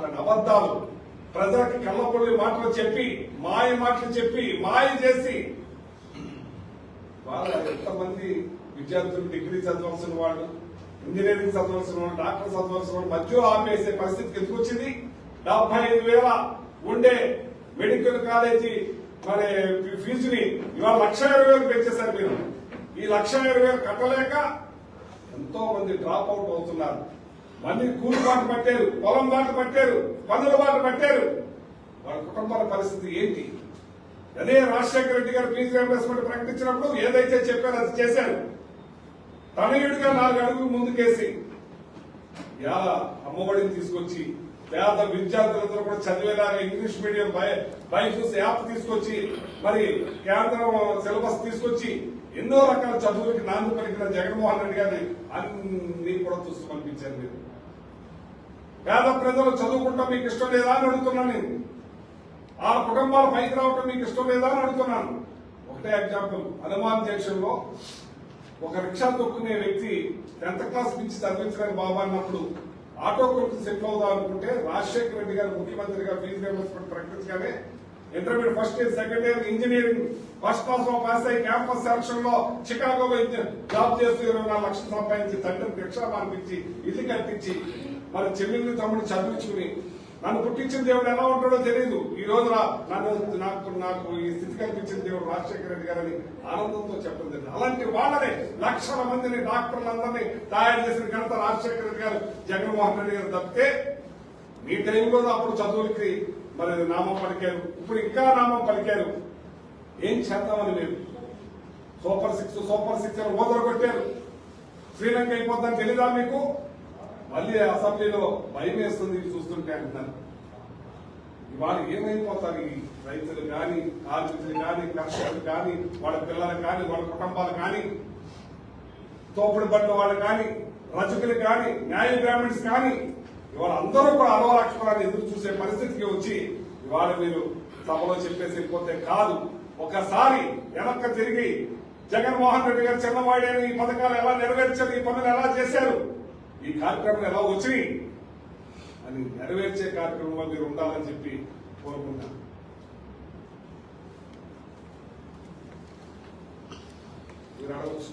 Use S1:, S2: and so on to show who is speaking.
S1: మాట్లాడి అబద్దాలు ప్రజలకు కళ్ళపొల్లి మాటలు చెప్పి మాయ మాటలు చెప్పి మాయ చేసి. వాళ్ళ ఎంతమంది విద్యార్థులు డిగ్రీ చదవాల్సిన వాళ్ళు ఇంజనీరింగ్ చదవాల్సిన వాళ్ళు డాక్టర్ చదవాల్సిన వాళ్ళు మధ్యలో ఆపేసే పరిస్థితికి ఎందుకు వచ్చింది? డెబ్బై ఐదు వేల ఉండే మెడికల్ కాలేజీ మరి ఫీజుని ఇవాళ లక్ష ఇరవై వేలు పెంచేశారు మీరు. ఈ లక్ష ఇరవై వేలు కట్టలేక ఎంతో మంది డ్రాప్ అవుట్ అవుతున్నారు. మళ్ళీ కూలి బాట పట్టారు పొలం బాట పట్టారు పనుల బాట పట్టారు. వాళ్ళ కుటుంబాల పరిస్థితి ఏంటి? అదే రాజశేఖర రెడ్డి గారు ఫీజు రియంబర్స్మెంట్ ప్రకటించినప్పుడు ఏదైతే చెప్పారో అది చేశారు. తనయుడిగా నాలుగు అడుగులు ముందుకేసి ఇలా అమ్మఒడిని తీసుకొచ్చి పేద విద్యార్థులందరూ కూడా చదివేలాగా English medium by Byju's app తీసుకొచ్చి మరి కేంద్రం సిలబస్ తీసుకొచ్చి ఎన్నో రకాల చదువులకి నాంది పలికిన జగన్మోహన్ రెడ్డి గారిని అన్ని చూస్తూ మీరు పేద ప్రజలు చదువుకుంటాం మీకు ఇష్టం లేదా అని అడుగుతున్నాను నేను. ఆ కుటుంబాల పైకి రావటం మీకు ఇష్టం లేదా అని అడుగుతున్నాను. ఒకటే ఎగ్జాంపుల్ హనుమాన్ జంక్షన్లో ఒక రిక్షా తొక్కునే వ్యక్తి టెన్త్ క్లాస్ నుంచి చదివించడానికి బాబా అన్నప్పుడు ఆటో కొరకు సెటిల్ అవుదాం అనుకుంటే రాజశేఖర రెడ్డి గారు ముఖ్యమంత్రిగా fee reimbursement ప్రకటించగానే intermediate first year second year engineering first క్లాస్లో పాస్ అయ్యి క్యాంపస్ సెలక్షన్లో చికాగోలో జాబ్ చేస్తూ ఇరవై నాలుగు లక్షలు సంపాదించి తండ్రికి రిక్షా మార్పించి ఇల్లు కట్టించి మరి చెల్లెల్ని తమ్ముడిని చదివించుకుని నన్ను పుట్టించిన దేవుడు ఎలా ఉంటాడో తెలియదు ఈ రోజు నన్ను నాకు నాకు ఈ స్థితి కల్పించిన దేవుడు రాజశేఖర రెడ్డి గారని ఆనందంతో చెప్పడం అలాంటి వాళ్ళని లక్షల మందిని డాక్టర్లందరినీ తయారు చేసిన ఘనత రాజశేఖర రెడ్డి గారు జగన్మోహన్ రెడ్డి గారు తప్పితే మీ టైం కూడా అప్పుడు చదువులకి మరి నామం పలికారు. ఇప్పుడు ఇంకా నామం పలికారు. ఏం చేద్దామని మీరు? సూపర్ సిక్స్ సూపర్ సిక్స్ అని ఓదరగొట్టారు శ్రీలంక అయిపోద్దని తెలీదా మీకు? మళ్ళీ అసెంబ్లీలో భయం వేస్తుంది చూస్తుంటే అంటున్నారు. ఇవాళ ఏమైపోతారు ఈ రైతులు కానీ కార్మికులు కానీ కర్షకులు కానీ వాళ్ళ పిల్లలు కానీ వాళ్ళ కుటుంబాలు కానీ తోపుడు బండ్ల వాళ్ళు కానీ రచకులు కానీ న్యాయ గ్రామీణ్స్ కానీ ఇవాళ అందరూ కూడా అరవ లక్షణాన్ని ఎదురు చూసే పరిస్థితికి వచ్చి ఇవాళ మీరు సభలో చెప్పేసి వెళ్ళిపోతే కాదు. ఒకసారి వెనక్కి తిరిగి జగన్మోహన్ రెడ్డి గారు చిన్నవాడేని ఈ పథకాలు ఎలా నెరవేర్చారు ఈ పనులు ఎలా చేశారు ఈ కార్యక్రమం ఎలా వచ్చినాయి అని నెరవేర్చే కార్యక్రమంలో మీరు ఉండాలని చెప్పి కోరుకుంటాను మీరు అడగచ్చు